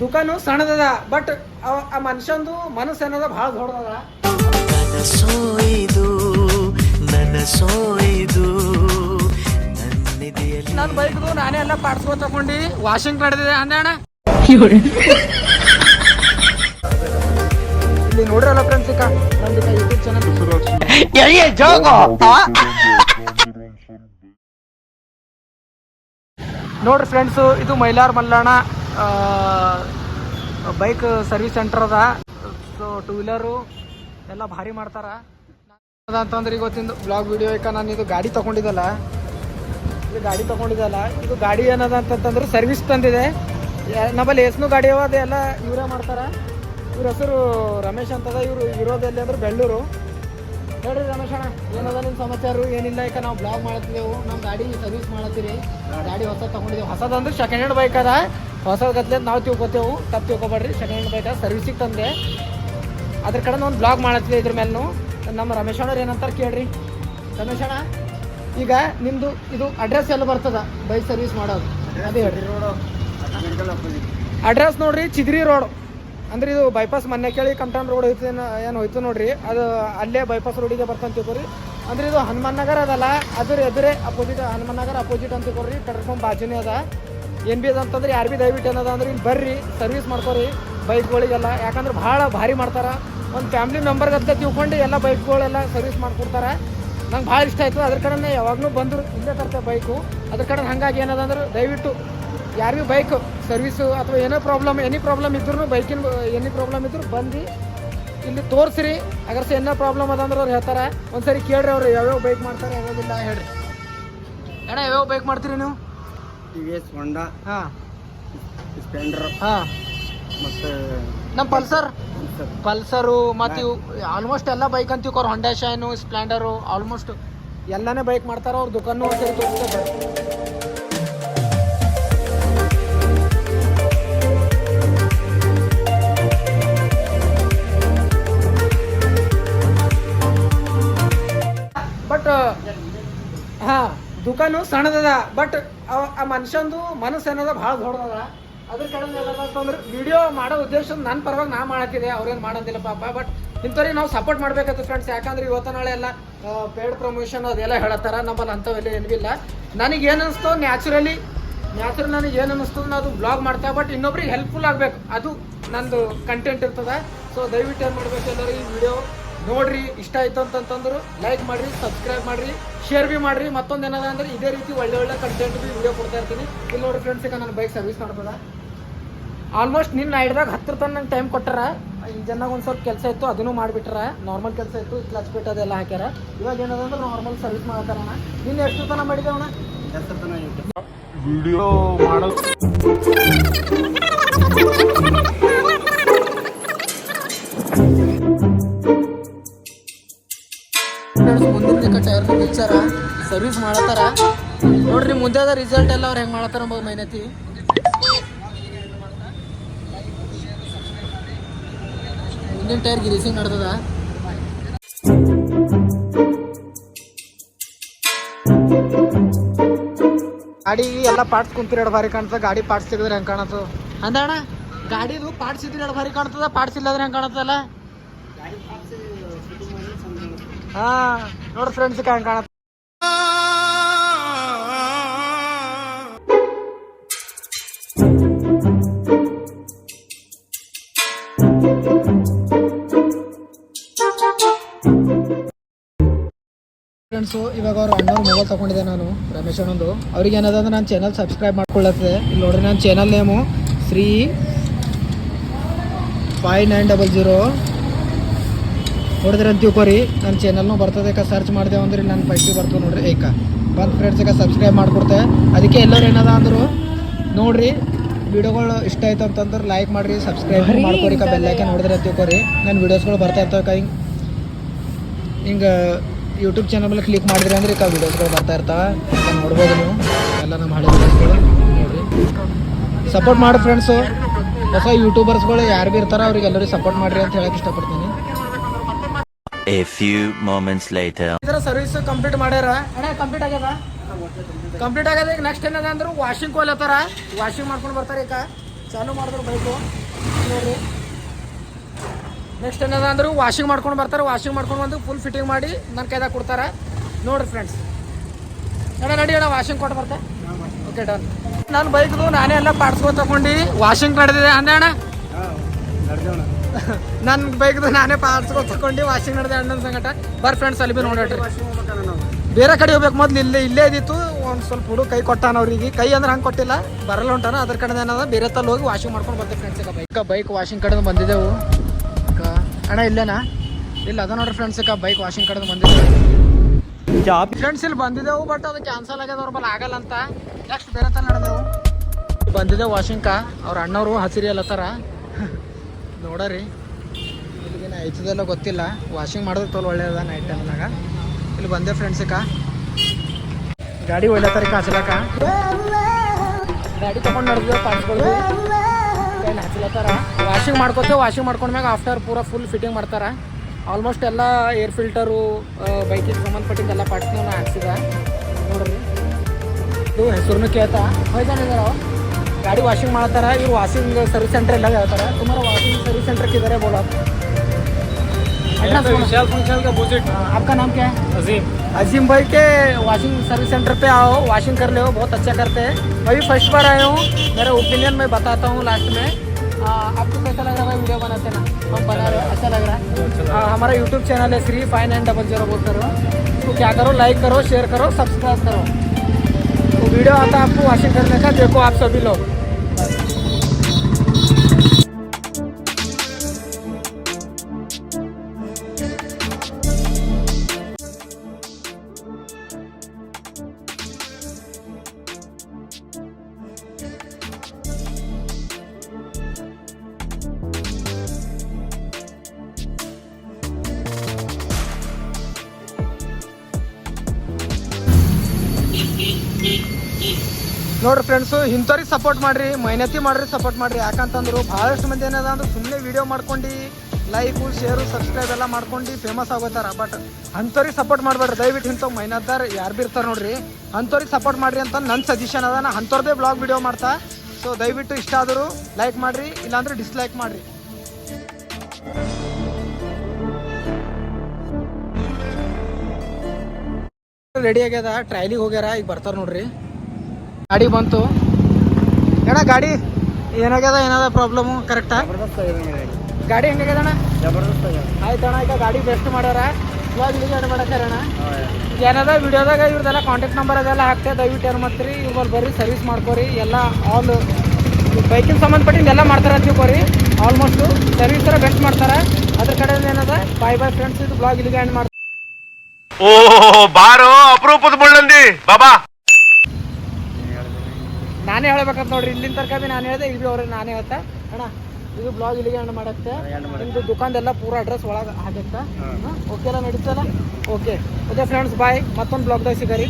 ದುಕಾನು ಸಣ್ಣದದ but ಆ ಮನುಷ್ಯಂದು ಮನಸ್ಸು ಏನದ ಭಾಳ ದೊಡ್ಡದ ನನಸೋಯ್ದು ನನಸೋಯ್ದು ನನ್ನಿದೆಯಲ್ಲಿ ನನ್ನ ಬೈಕ್ದು ನಾನೇ ಎಲ್ಲ ಪಾರ್ಟ್ಸ್ಗಳು ತಗೊಂಡು ವಾಷಿಂಗ್ ಕಡ್ದಿದೆ ಅಂದೆ ಅಣ್ಣ. ಇಲ್ಲಿ ನೋಡ್ರಲ್ಲ ಫ್ರೆಂಡ್ಸ್ ಈಗ ನಂದು ಯೂಟ್ಯೂಬ್ ಚಾನಲ್ ನೋಡ್ರಿ ಫ್ರೆಂಡ್ಸು ಇದು Mailar Mallanna. Bike service centre ಅದ. ಸೊ ಟೂ ವೀಲರು ಎಲ್ಲ ಭಾರಿ ಮಾಡ್ತಾರ. ಅಂತಂದ್ರೆ ಇವತ್ತಿಂದು ಬ್ಲಾಗ್ ವಿಡಿಯೋ ಈಗ ನಾನು ಇದು ಗಾಡಿ ತಗೊಂಡಿದ್ದಲ್ಲ. ಇದು ಗಾಡಿ ತಗೊಂಡಿದ್ದಲ್ಲ. ಇದು ಗಾಡಿ ಏನದ ಅಂತಂತಂದ್ರೆ ಸರ್ವಿಸ್ ತಂದಿದೆ. ನಮ್ಮಲ್ಲಿ ಎಸ್ನು ಗಾಡಿ ಅವ, ಅದೆಲ್ಲ ಇವರೇ ಮಾಡ್ತಾರ. ಇವ್ರ ಹೆಸರು ರಮೇಶ್ ಅಂತದ. ಇವರು ಇರೋದೆಲ್ಲಿ ಅಂದ್ರೆ ಬೆಳ್ಳೂರು. ಹೇಳ್ರಿ ರಮೇಶ್ ಅಣ್ಣ, ಏನದ ನಿಮ್ಮ ಸಮಾಚಾರ? ಏನಿಲ್ಲ, ಈಗ ನಾವು ಬ್ಲಾಗ್ ಮಾಡತ್ತಿದ್ದೆವು ನಮ್ಮ ಗಾಡಿ ಸರ್ವಿಸ್ ಮಾಡತ್ತೀರಿ. ಗಾಡಿ ಹೊಸ ತಗೊಂಡಿದ್ದೀವಿ. ಹೊಸದಂದ್ರೆ ಸೆಕೆಂಡ್ ಹ್ಯಾಂಡ್ ಬೈಕ್ ಅದ. ಹೊಸದ ಗತ್ಲೆ ನಾವು ತಿಳ್ಕೊತೇವು. ತಪ್ಪು ತಿಳ್ಕೊಬೇಡ್ರಿ. ಸೆಕೆಂಡ್ ಹ್ಯಾಂಡ್ ಬೈಕ್ ಸರ್ವಿಸಿಗೆ ತಂದೆ ಅದ್ರ ಕಡೆ ಒಂದು ಬ್ಲಾಗ್ ಮಾಡತ್ತೀವಿ ಇದ್ರ ಮೇಲೂ ನಮ್ಮ ರಮೇಶ್ ಅಣ್ಣವ್ರು ಏನಂತಾರೆ ಕೇಳ್ರಿ. ರಮೇಶ್ ಅಣ್ಣ ಈಗ ನಿಮ್ಮದು ಇದು ಅಡ್ರೆಸ್ ಎಲ್ಲ ಬರ್ತದ? ಬೈಕ್ ಸರ್ವಿಸ್ ಮಾಡೋದು. ಅದೇ ಅಡ್ರೆಸ್ ನೋಡ್ರಿ ಚಿದ್ರಿ ರೋಡ್ ಅಂದ್ರೆ ಇದು ಬೈಪಾಸ್ ಮೊನ್ನೆ ಕೇಳಿ ಕಂಟನ್ ರೋಡ್ ಹೋಯ್ತು ಏನು ಹೋಯ್ತು ನೋಡ್ರಿ. ಅದು ಅಲ್ಲೇ ಬೈಪಾಸ್ ರೋಡಿಗೆ ಬರ್ತಂತ ತಿಳ್ಕೊರಿ. ಅಂದ್ರೆ ಇದು ಹನುಮಾನ್ ನಗರ ಅದಲ್ಲ ಅದ್ರ ಎದುರೇ ಅಪೋಸಿಟ್ ಹನುಮಾನ್ ನಗರ ಅಪೋಸಿಟ್ ಅಂತ ತಿಳ್ಕೊರಿ. ಪೆಟ್ರೋಲ್ ಪಂಪ್ ಬಾಜುನೇ ಅದ. ಏನ್ ಬಿ ಅಂತಂದ್ರೆ ಯಾರು ಬಿ ದಯವಿಟ್ಟು ಏನದ ಅಂದ್ರೆ ಇಲ್ಲಿ ಬರ್ರಿ ಸರ್ವಿಸ್ ಮಾಡ್ಕೊರಿ ಬೈಕ್ಗಳಿಗೆಲ್ಲ. ಯಾಕಂದ್ರೆ ಭಾಳ ಭಾರಿ ಮಾಡ್ತಾರೆ. ಒಂದು ಫ್ಯಾಮಿಲಿ ಮೆಂಬರ್ ಅಂತ ತಿಳ್ಕೊಂಡು ಎಲ್ಲ ಬೈಕ್ಗಳೆಲ್ಲ ಸರ್ವಿಸ್ ಮಾಡಿಕೊಡ್ತಾರೆ. ನಂಗೆ ಭಾಳ ಇಷ್ಟ ಆಯ್ತು. ಅದ್ರ ಕಡೆ ಯಾವಾಗಲೂ ಬಂದ್ರು ಇಲ್ಲೇ ತರ್ತೇವೆ ಬೈಕು. ಅದ್ರ ಕಡೆ ಹಂಗಾಗಿ ಏನದ ಅಂದ್ರೆ ದಯವಿಟ್ಟು ಯಾರಿಗೂ ಬೈಕ್ ಸರ್ವಿಸು ಅಥವಾ ಏನೋ ಪ್ರಾಬ್ಲಮ್ ಎನಿ ಪ್ರಾಬ್ಲಮ್ ಇದ್ರೂ ಬೈಕಿನ ಎನಿ ಪ್ರಾಬ್ಲಮ್ ಇದ್ರು ಬಂದು ಇಲ್ಲಿ ತೋರಿಸ್ರಿ. ಅಗರ್ಸ ಏನೋ ಪ್ರಾಬ್ಲಮ್ ಅದ ಅಂದ್ರೆ ಅವ್ರು ಹೇಳ್ತಾರೆ. ಒಂದ್ಸರಿ ಕೇಳ್ರಿ ಅವ್ರು ಯಾವ್ಯಾವ ಬೈಕ್ ಮಾಡ್ತಾರೆ ಯಾವ್ಯಾವಿಲ್ಲ ಹೇಳ್ರಿ. ಅಣ್ಣ, ಯಾವ್ಯಾವ ಬೈಕ್ ಮಾಡ್ತೀರಿ ನೀವು? ಟಿ ವಿ ಎಸ್ ಹೊಂಡಾ ಹಾಂ. ಸ್ಪೆಂಡರ್ ಹಾಂ. ಮತ್ತು ನಮ್ಮ ಪಲ್ಸರ್. ಪಲ್ಸರು. ಮತ್ತು ಇವು ಆಲ್ಮೋಸ್ಟ್ ಎಲ್ಲ ಬೈಕ್ ಅಂತೀವಿ ಅವ್ರು ಹೊಂಡಾ ಶೈನು ಸ್ಪ್ಲೆಂಡರು ಆಲ್ಮೋಸ್ಟ್ ಎಲ್ಲನೇ ಬೈಕ್ ಮಾಡ್ತಾರ ಅವ್ರ ದುಕಾನು ಒಂದ್ಸರಿ ದುಕಾನು ಸಣ್ಣದದ ಬಟ್ ಆ ಮನುಷ್ಯಂದು ಮನಸ್ಸು ಏನದ ಭಾಳ ದೊಡ್ಡದ ಅದ್ರ ಕಡೆ ಅಂತಂದ್ರೆ ವಿಡಿಯೋ ಮಾಡೋ ಉದ್ದೇಶ ನನ್ನ ಪರವಾಗಿ ನಾ ಮಾಡತ್ತಿದೆ ಅವ್ರೇನು ಮಾಡೋದಿಲ್ಲ ಪಾಪ. ಬಟ್ ಇಂಥವ್ರಿಗೆ ನಾವು ಸಪೋರ್ಟ್ ಮಾಡ್ಬೇಕಾಯ್ತು ಫ್ರೆಂಡ್ಸ್ ಯಾಕಂದ್ರೆ ಇವತ್ತು ನಾಳೆ ಎಲ್ಲ ಪೇಡ್ ಪ್ರಮೋಷನ್ ಅದೆಲ್ಲ ಹೇಳತ್ತಾರ ನಮ್ಮಲ್ಲಿ ಅಂಥವೆಲ್ಲ ಏನಿಲ್ಲ ನನಗೆ ಏನು ಅನಿಸ್ತೋ ನ್ಯಾಚುರಲಿ ನ್ಯಾಚುರಲ್ ನನಗೆ ಏನು ಅನ್ನಿಸ್ತು ನಾನು ಅದು ಬ್ಲಾಗ್ ಮಾಡ್ತಾ ಬಟ್ ಇನ್ನೊಬ್ರಿಗೆ ಹೆಲ್ಪ್ಫುಲ್ ಆಗಬೇಕು. ಅದು ನಂದು ಕಂಟೆಂಟ್ ಇರ್ತದೆ. ಸೊ ದಯವಿಟ್ಟು ಏನು ಮಾಡ್ಬೇಕು ಎಲ್ಲರೂ ಈ ವಿಡಿಯೋ ನೋಡ್ರಿ, ಇಷ್ಟ ಆಯ್ತು ಅಂತಂತಂದ್ರು ಲೈಕ್ ಮಾಡ್ರಿ ಸಬ್ಸ್ಕ್ರೈಬ್ ಮಾಡ್ರಿ ಶೇರ್ ಬಿ ಮಾಡ್ರಿ. ಮತ್ತೊಂದು ಏನದ ಅಂದ್ರೆ ಇದೇ ರೀತಿ ಒಳ್ಳೆ ಒಳ್ಳೆ ಕಂಟೆಂಟ್ ಬಿ ವಿಡಿಯೋ ಕೊಡ್ತಾ ಇರ್ತೀನಿ. ಇಲ್ಲಿ ನೋಡ್ರಿ ಫ್ರೆಂಡ್ಸ್ ಈಗ ನನ್ನ ಬೈಕ್ ಸರ್ವಿಸ್ ಮಾಡ್ಬೋದ? ಆಲ್ಮೋಸ್ಟ್ ನಿನ್ನ ನೈಡ್ದಾಗ ಹತ್ತಿರ ತನಕ ನಂಗೆ ಟೈಮ್ ಕೊಟ್ಟಾರ. ಇಂಜನ್ನಾಗ ಒಂದು ಸ್ವಲ್ಪ ಕೆಲಸ ಇತ್ತು, ಅದನ್ನು ಮಾಡಿಬಿಟ್ರ. ನಾರ್ಮಲ್ ಕೆಲಸ ಇತ್ತು ಕ್ಲಚ್ ಬಿಟ್ಟು ಅದೆಲ್ಲ ಹಾಕ್ಯಾರ. ಇವಾಗ ಏನದ ಅಂದ್ರೆ ನಾರ್ಮಲ್ ಸರ್ವಿಸ್ ಮಾಡ್ತಾರಣ ನಿನ್ನ ಎಷ್ಟು ತನಕ ಮಾಡಿದೇವಣ್ಣ ವಿಡಿಯೋ ಮಾಡೋ ಸರ್ವಿಸ್ ಮಾಡತ್ತಾರ? ನೋಡ್ರಿ ಮುಂದೆ ಅದ ರಿಸಲ್ಟ್ ಎಲ್ಲ ಅವ್ರು ಹೆಂಗ್ ಮಾಡತ್ತಾರ ಅಂಬೋದು ಮೈನತಿ ಮುಂದಿನ ಟೈರ್ ಗಿರಿಸಿಂಗ್ ನಡ್ದದ? ಗಾಡಿ ಎಲ್ಲ ಪಾರ್ಟ್ಸ್ ಕುಂತಿರ ಎರಡು ಭಾರಿ ಕಾಣ್ತದ ಗಾಡಿ ಪಾರ್ಟ್ಸ್ ತೆಗೆದ್ರೆ ಹೆಂಗ್ ಕಾಣತ್ತು ಅಂದಣ್ಣ ಗಾಡಿದು ಪಾರ್ಟ್ಸ್ ಇದ್ರೆ ಎರಡು ಭಾರಿ ಕಾಣ್ತದ ಪಾರ್ಟ್ಸ್ ಇಲ್ಲದ್ರೆ ಹೆಂಗ್ ಕಾಣತ್ತಲ್ಲ ಹಾ ನೋಡ್ರಿ ಫ್ರೆಂಡ್ಸ್ ಹೆಂಗ್ ಕಾಣತ್ತ ಫ್ರೆಂಡ್ಸು ಇವಾಗ ಅವ್ರ ಅಣ್ಣವ್ರು ಮೊಬೈಲ್ ತಗೊಂಡಿದ್ದೆ ನಾನು, ರಮೇಶ್ ಅಣ್ಣಂದು. ಅವ್ರಿಗೆ ಏನದ ಅಂದ್ರೆ ನನ್ನ ಚಾನಲ್ ಸಬ್ಸ್ಕ್ರೈಬ್ ಮಾಡ್ಕೊಳ್ಳತ್ತೆ. ಇಲ್ಲಿ ನೋಡ್ರಿ ನನ್ನ channel name Shri five nine double zero ನೋಡಿದ್ರೆ ಅಂತ ತಿಳ್ಕೊರಿ ನನ್ನ ಚಾನಲ್ನು ಬರ್ತದೆ ಕ ಸರ್ಚ್ ಮಾಡಿದೆವು ಅಂದ್ರೆ ನನ್ನ ಪೈಸೆ ಬರ್ತದೆ ನೋಡ್ರಿ ಏಕ. ಬಂದು ಫ್ರೆಂಡ್ಸ್ ಈಗ ಸಬ್ಸ್ಕ್ರೈಬ್ ಮಾಡಿಕೊಡ್ತೆ. ಅದಕ್ಕೆ ಎಲ್ಲರೂ ಏನದ ಅಂದರು ನೋಡ್ರಿ ವಿಡಿಯೋಗಳು ಇಷ್ಟ ಆಯ್ತು ಅಂತಂದ್ರೆ ಲೈಕ್ ಮಾಡ್ರಿ ಸಬ್ಸ್ಕ್ರೈಬ್ ಮಾಡ್ಕೊರಿ ಈಗ ಬೆಲ್ಲೈಕೆ ನೋಡಿದ್ರೆ ಅಂತ ತಿಳ್ಕೊರಿ ನನ್ನ ವೀಡಿಯೋಸ್ಗಳು ಬರ್ತಾ ಇರ್ತಾವೆ ಕೈ ಹಿಂಗೆ. ಯೂಟ್ಯೂಬ್ ಚಾನಲ್ ಮೇಲೆ ಕ್ಲಿಕ್ ಮಾಡಿದ್ರಿ ಅಂದ್ರೆ ಈಗ ವೀಡಿಯೋಸ್ಗಳು ಬರ್ತಾ ಇರ್ತಾವೆ. ನೋಡ್ಬೋದು ನೀವು. ಎಲ್ಲ ನಮ್ಮ ಹಳೆ ವೀಡಿಯೋಸ್ಗಳು ನೋಡ್ರಿ. ಸಪೋರ್ಟ್ ಮಾಡಿ ಫ್ರೆಂಡ್ಸು ಹೊಸ ಯೂಟ್ಯೂಬರ್ಸ್ಗಳು ಯಾರು ಭೀ ಇರ್ತಾರೋ ಅವ್ರಿಗೆ ಎಲ್ಲರಿಗೂ ಸಪೋರ್ಟ್ ಮಾಡಿರಿ ಅಂತ ಹೇಳೋಕೆ ಇಷ್ಟಪಡ್ತೀನಿ. A few moments later. ಇದರ ಸರ್ವಿಸ್ ಕಂಪ್ಲೀಟ್ ಮಾಡ್ಯಾರ? ಅಣ್ಣ ಕಂಪ್ಲೀಟ್ ಆಗ್ಯದ? ಕಂಪ್ಲೀಟ್ ಆಗ್ಯದ ಈಗ ನೆಕ್ಸ್ಟ್ ಏನದ ಅಂದ್ರೆ? ವಾಷಿಂಗ್ ಕೋಲ್ ಹತ್ತಾರ ವಾಷಿಂಗ್ ಮಾಡ್ಕೊಂಡು ಬರ್ತಾರೆ ಈಗ. ಚಾಲು ಮಾಡಿದ್ರು ಬೈಕು ನೋಡ್ರಿ. ನೆಕ್ಸ್ಟ್ ಏನದ ಅಂದ್ರೆ? ವಾಷಿಂಗ್ ಮಾಡ್ಕೊಂಡು ಬರ್ತಾರೆ. ವಾಷಿಂಗ್ ಮಾಡ್ಕೊಂಡು ಬಂದು ಫುಲ್ ಫಿಟ್ಟಿಂಗ್ ಮಾಡಿ ನನ್ನ ಕೈದಾಗ ಕೊಡ್ತಾರೆ. ನೋಡ್ರಿ ಫ್ರೆಂಡ್ಸ್ ಅಣ್ಣ ನಡಿ ಅಣ್ಣ ವಾಷಿಂಗ್ ಕೊಟ್ಟು ಬರ್ತೆ. ಓಕೆ ಡನ್ ನಾನು ಬೈಕ್ದು ನಾನೇ ಎಲ್ಲ ಪಾರ್ಟ್ಸ್ಗಳು ತಗೊಂಡು ವಾಷಿಂಗ್ ನಡೆದಿದೆ. ಅಂದೆ ಅಣ್ಣ? ನನ್ನ ಬೈಕ್ದು ನಾನೇ ಪಾರ್ಟ್ಸ್ ತಗೊಂಡು ವಾಷಿಂಗ್ ನಡೆದ ಅಣ್ಣನ ಸಂಗಟ. ಬರ್ ಫ್ರೆಂಡ್ಸ್ ಅಲ್ಲಿ ಬಿ ನೋಡ್ರಿ ಹೋಗ್ಬೇಕಣ್ಣ ಬೇರೆ ಕಡೆ ಹೋಗ್ಬೇಕು ಮೊದ್ಲು ಇಲ್ಲೇ ಇಲ್ಲೇ ಇದ್ದಿತ್ತು. ಒಂದು ಸ್ವಲ್ಪ ಹುಡು ಕೈ ಕೊಟ್ಟಾನ ಅವ್ರಿಗೆ. ಕೈ ಅಂದ್ರೆ ಹಂಗೆ ಕೊಟ್ಟಿಲ್ಲ. ಬರಲ್ಲ ಹೊಂಟಾನ ಅದ್ರ ಕಡೆ ಏನದ? ಬೇರೆ ತಲ್ಲಿ ಹೋಗಿ ವಾಷಿಂಗ್ ಮಾಡ್ಕೊಂಡು ಬರ್ತೀವಿ ಫ್ರೆಂಡ್ಸ್ ಈಗ ಬೈಕ್ ಬೈಕ್ ವಾಷಿಂಗ್ ಕಡೆ ಬಂದಿದ್ದೆವು. ಅಣ್ಣ ಇಲ್ಲೇನಾ? ಇಲ್ಲ ಅದ ನೋಡ್ರಿ ಫ್ರೆಂಡ್ಸ್ ಈಗ ಬೈಕ್ ವಾಷಿಂಗ್ ಕಡೆ ಬಂದಿದ್ದೆವು. ಜಾಬ್ ಫ್ರೆಂಡ್ಸ್ ಇಲ್ಲಿ ಬಂದಿದ್ದೆವು ಬಟ್ ಅದು ಕ್ಯಾನ್ಸಲ್ ಆಗ್ಯದ ಅವ್ರ ಬಲ್ಲ ಆಗಲ್ಲ ಅಂತ. ನೆಕ್ಸ್ಟ್ ಬೇರೆ ತಲ್ಲಿ ನಡೆದೆವು. ಬಂದಿದ್ದೆವು ವಾಷಿಂಗ್ಕ ಅವ್ರ ಅಣ್ಣವರು ಹಸಿರಿ ಅಲ್ಲತ್ತಾರ ನೋಡರಿ. ಇಲ್ಲಿಗೇನ ಆಯ್ತದೆಲ್ಲ ಗೊತ್ತಿಲ್ಲ. ವಾಷಿಂಗ್ ಮಾಡಿದ್ರೆ ತೋಲ್ ಒಳ್ಳೇದ ನೈಟ್ ಟೈಮ್ನಾಗ ಇಲ್ಲಿ ಬಂದೆ ಫ್ರೆಂಡ್ಸಿಕ ಗಾಡಿ ಒಳ್ಳೆ ಹಚ್ಚಲಕ ಗಾಡಿ ತೊಗೊಂಡು ನಡೆದಿದೆ ಪಾರ್ಟ್ಸ್ಗಳು. ಹಚ್ಲತ್ತಾರ ವಾಷಿಂಗ್ ಮಾಡ್ಕೋತೆ ವಾಷಿಂಗ್ ಮಾಡ್ಕೊಂಡ್ಮ್ಯಾಗ ಆಫ್ಟರ್ ಪೂರಾ ಫುಲ್ ಫಿಟ್ಟಿಂಗ್ ಮಾಡ್ತಾರ. ಆಲ್ಮೋಸ್ಟ್ ಎಲ್ಲ ಏರ್ ಫಿಲ್ಟರು ಬೈಕಿಗೆ ಸಂಬಂಧಪಟ್ಟಿದ್ದ ಎಲ್ಲ ಪಾರ್ಟ್ಸ್ನ ಹಾಕ್ಸಿದ. ನೋಡ್ರಿ. ಇದು ಹೆಸರು ಕೇಳ್ತಾ. ಹೋಯ್ತಾನಿದಾರ गाड़ी वाशिंग मातर ಇವ್ರು वाशिंग सर्विस ಸೆಂಟರ್ ಎಲ್ಲ ಹೇಳ್ತಾರೆ. ಸುಮಾರು ವಾಷಿಂಗ್ सेंटर किधर है बोला विशाल फ़ंक्शन का अपोजिट आपका नाम क्या है अजीम अजीम भाई के वाशिंग सर्विस सेंटर पे आओ वाशिंग कर ले हो बहुत अच्छा करते हैं मैं भी फ़र्स्ट बार आया हूँ मेरा ओपिनियन मैं बताता हूँ लास्ट में आ, आपको कैसा लग रहा है भाई वीडियो बनाते ना हम बना रहे हो अच्छा लग रहा है आ, हमारा यूट्यूब चैनल है Shri five nine double zero बोल करो तो क्या करो लाइक करो शेयर करो सब्सक्राइब करो तो वीडियो आता है आपको वाशिंग करने का देखो आप सभी लोग ನೋಡ್ರಿ ಫ್ರೆಂಡ್ಸು ಇಂಥವ್ರಿಗೆ ಸಪೋರ್ಟ್ ಮಾಡ್ರಿ, ಮೈನತಿ ಮಾಡ್ರಿ ಸಪೋರ್ಟ್ ಮಾಡ್ರಿ. ಯಾಕಂತಂದ್ರು ಭಾಳಷ್ಟು ಮಂದಿ ಏನದ ಅಂದ್ರೆ ಸುಮ್ಮನೆ ವಿಡಿಯೋ ಮಾಡ್ಕೊಂಡು ಲೈಕು ಶೇರು ಸಬ್ಸ್ಕ್ರೈಬ್ ಎಲ್ಲ ಮಾಡ್ಕೊಂಡು ಫೇಮಸ್ ಆಗೋತಾರ. ಬಟ್ ಅಂಥವ್ರಿಗೆ ಸಪೋರ್ಟ್ ಮಾಡಬೇಡ್ರಿ. ದಯವಿಟ್ಟು ಇಂಥವ್ ಮೈನತ್ತಾರ ಯಾರು ಬಿ ಇರ್ತಾರೆ ನೋಡ್ರಿ. ಅಂಥವ್ರಿಗೆ ಸಪೋರ್ಟ್ ಮಾಡ್ರಿ ಅಂತ ನನ್ನ ಸಜೆಷನ್ ಅದ. ನಾ ಅಂಥವ್ರದ್ದೇ ಬ್ಲಾಗ್ ವಿಡಿಯೋ ಮಾಡ್ತಾ. ಸೊ ದಯವಿಟ್ಟು ಇಷ್ಟ ಆದರೂ ಲೈಕ್ ಮಾಡ್ರಿ, ಇಲ್ಲಾಂದ್ರೆ ಡಿಸ್ಲೈಕ್ ಮಾಡ್ರಿ. ರೆಡಿ ಆಗ್ಯದ? ಟ್ರೈಲಿಗೆ ಹೋಗ್ಯಾರ? ಈಗ ಬರ್ತಾರ ನೋಡ್ರಿ. ಗಾಡಿ ಬಂತು. ಏನ ಗಾಡಿ ಏನಾಗ್ಯದ? ಏನಾದ ಪ್ರಾಬ್ಲಮ್ ಕರೆಕ್ಟಾ ಗಾಡಿ. ಗಾಡಿ ಹೆಂಗಾಗ್ಯದ ಅಣ್ಣ? ಜಬರ್ದಸ್ತ್ ಆಗ್ಯದ ಆಯ್ತಣ್ಣ ಈಗ ಗಾಡಿ ಬೆಸ್ಟ್ ಮಾಡ್ಯಾರ. ಇವಾಗ ಇಲ್ಲಿ ಮಾಡಕ್ಕಾರಣ ಏನದ ವಿಡಿಯೋದಾಗ ಇವ್ರದೆಲ್ಲ ಕಾಂಟ್ಯಾಕ್ಟ್ ನಂಬರ್ ಅದೆಲ್ಲ ಹಾಕ್ತೆ ದಯವಿಟ್ಟು ಏನು ಮಾಡ್ತೀರಿ? ಇವಾಗ ಬರ್ರಿ ಸರ್ವಿಸ್ ಮಾಡ್ಕೊರಿ. ಎಲ್ಲ ಆಲ್ ಬೈಕಿನ ಸಂಬಂಧಪಟ್ಟಿದ್ದು ಎಲ್ಲ ಮಾಡ್ತಾರೆ ಅಂತ ತಿಳ್ಕೊರಿ. ಆಲ್ಮೋಸ್ಟು ಸರ್ವಿಸ್ ಥರ ಬೆಸ್ಟ್ ಮಾಡ್ತಾರೆ. ಅದ್ರ ಕಡೆ ಏನದ? ಬಾಯ್ ಬಾಯ್ ಫ್ರೆಂಡ್ಸ್ ಇದು ಬ್ಲಾಗ್ ಇಲ್ಲಿಗೆ ಎಂಡ್ ಮಾಡ್ತಾರೆ ಓ ಬಾರೋ ಅಪರೂಪದ ಮುಳ್ಳಂದಿ. ಬಾಬಾ ನಾನೇ ಹೇಳ್ಬೇಕಂತ ನೋಡ್ರಿ ಇಲ್ಲಿನ ತನಕ ನಾನು ಹೇಳಿದೆ ಇಲ್ಲಿ ಅವ್ರ ಅವ್ರಿಗೆ ನಾನೇ ಹೇಳ್ತಾ. ಅಣ್ಣ ಇದು ಬ್ಲಾಗ್ ಇಲ್ಲಿಗೆ ಅಣ್ಣ ಮಾಡತ್ತೆ. ನಿಮ್ದು ದುಕಾನ್ದೆಲ್ಲ ಪೂರ ಅಡ್ರೆಸ್ ಒಳಗೆ ಆಗತ್ತೆ. ಓಕೆ ಎಲ್ಲ ನಡೀತಲ್ಲ ಓಕೆ ಓಕೆ ಫ್ರೆಂಡ್ಸ್ ಬಾಯ್ ಮತ್ತೊಂದು ಬ್ಲಾಗ್ದಾಗ ಸಿಗರಿ.